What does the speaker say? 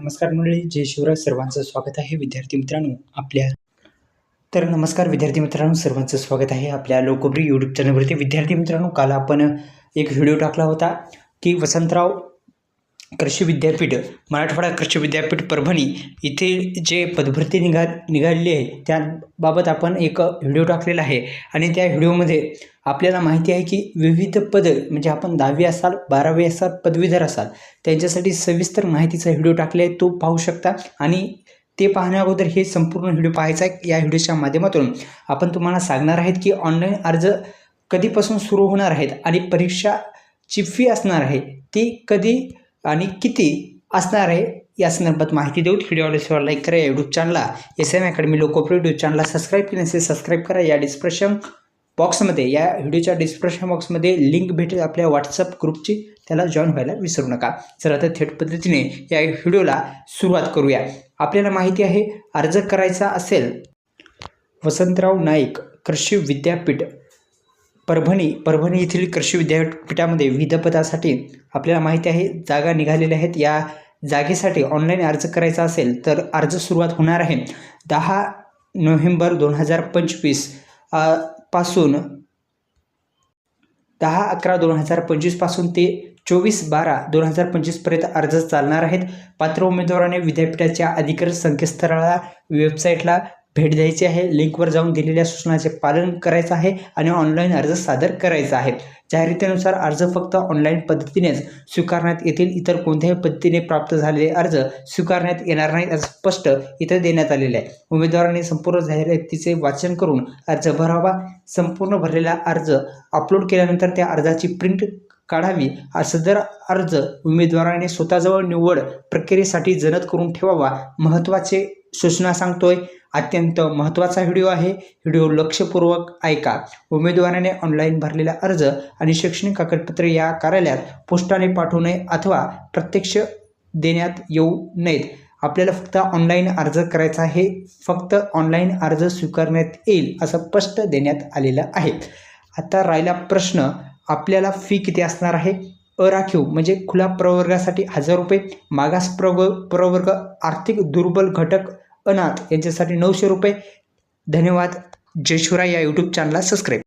नमस्कार मंडळी जय शिवराज सर्वांचं स्वागत आहे. विद्यार्थी मित्रांनो आपल्या तर नमस्कार विद्यार्थी मित्रांनो सर्वांचं स्वागत आहे आपल्या लोकप्रिय यूट्यूब चॅनलवरती विद्यार्थी मित्रांनो काल आपण एक व्हिडिओ टाकला होता की वसंतराव कृषी विद्यापीठ मराठवाडा कृषी विद्यापीठ परभणी इथे जे पदभरती निघा निघालेली आहे त्याबाबत आपण एक व्हिडिओ टाकलेला आहे. आणि त्या व्हिडिओमध्ये आपल्याला माहिती आहे की विविध पद म्हणजे आपण दहावी असाल बारावी असाल पदवीधर असाल त्यांच्यासाठी सविस्तर माहितीचा व्हिडिओ टाकले आहे तो पाहू शकता. आणि ते पाहण्या अगोदर हे संपूर्ण व्हिडिओ पाहायचा आहे या व्हिडिओच्या माध्यमातून. आपण तुम्हाला सांगणार आहेत की ऑनलाईन अर्ज कधीपासून सुरू होणार आहेत आणि परीक्षाची फी असणार आहे ती कधी आणि किती असणार आहे या संदर्भात माहिती देऊ व्हिडिओ लाईक करा. या यूट्यूब चॅनलला एस एम अकॅडमी लोकप्रिय यूट्यूब चॅनलला सबस्क्राईब केले नसेल सबस्क्राईब करा. या डिस्क्रिप्शन बॉक्समध्ये या व्हिडिओच्या डिस्क्रिप्शन बॉक्समध्ये लिंक भेटेल आपल्या व्हॉट्सअप ग्रुपची त्याला जॉईन व्हायला विसरू नका. चला आता थेट पद्धतीने या व्हिडिओला सुरुवात करूया. आपल्याला माहिती आहे अर्ज करायचा असेल वसंतराव नाईक कृषी विद्यापीठ परभणी परभणी येथील कृषी विद्यापीठामध्ये विविध पदासाठी आपल्याला माहिती आहे जागा निघालेल्या आहेत. या जागेसाठी ऑनलाईन अर्ज करायचा असेल तर अर्ज सुरुवात होणार आहे. दहा नोव्हेंबर दोन हजार पंचवीसपासून दहा अकरा दोन हजार पंचवीसपासून ते चोवीस बारा दोन हजार पंचवीसपर्यंत अर्ज चालणार आहेत. पात्र उमेदवाराने विद्यापीठाच्या अधिकृत संकेतस्थळाला वेबसाईटला भेट द्यायची आहे. लिंकवर जाऊन दिलेल्या सूचनाचे पालन करायचं आहे आणि ऑनलाईन अर्ज सादर करायचा आहे. जाहिरातीनुसार अर्ज फक्त ऑनलाईन पद्धतीनेच स्वीकारण्यात येतील. इतर कोणत्याही पद्धतीने प्राप्त झालेले अर्ज स्वीकारण्यात येणार नाहीत असं स्पष्ट इथं देण्यात आलेलं आहे. उमेदवारांनी संपूर्ण जाहिरातीचे वाचन करून अर्ज भरावा. संपूर्ण भरलेला अर्ज अपलोड केल्यानंतर त्या अर्जाची प्रिंट काढावी सदर अर्ज उमेदवाराने स्वतःजवळ निवड प्रक्रियेसाठी जनत करून ठेवावा. महत्त्वाचे सूचना सांगतोय. अत्यंत महत्त्वाचा व्हिडिओ आहे. व्हिडिओ लक्षपूर्वक ऐका. उमेदवाराने ऑनलाईन भरलेला अर्ज आणि शैक्षणिक कागदपत्रे या कार्यालयात पोस्टाने पाठवू नये अथवा प्रत्यक्ष देण्यात येऊ नयेत. आपल्याला फक्त ऑनलाईन अर्ज करायचा आहे. फक्त ऑनलाईन अर्ज स्वीकारण्यात येईल असं स्पष्ट देण्यात आलेलं आहे. आता राहिला प्रश्न. आपल्याला फी किती असणार आहे? अराखीव म्हणजे खुला प्रवर्गासाठी हजार रुपये मागास प्रव प्रवर्ग आर्थिक दुर्बल घटक अनाथ यांच्यासाठी नऊशे रुपये. धन्यवाद. जय शिवराय या यूट्यूब चॅनलला सबस्क्राईब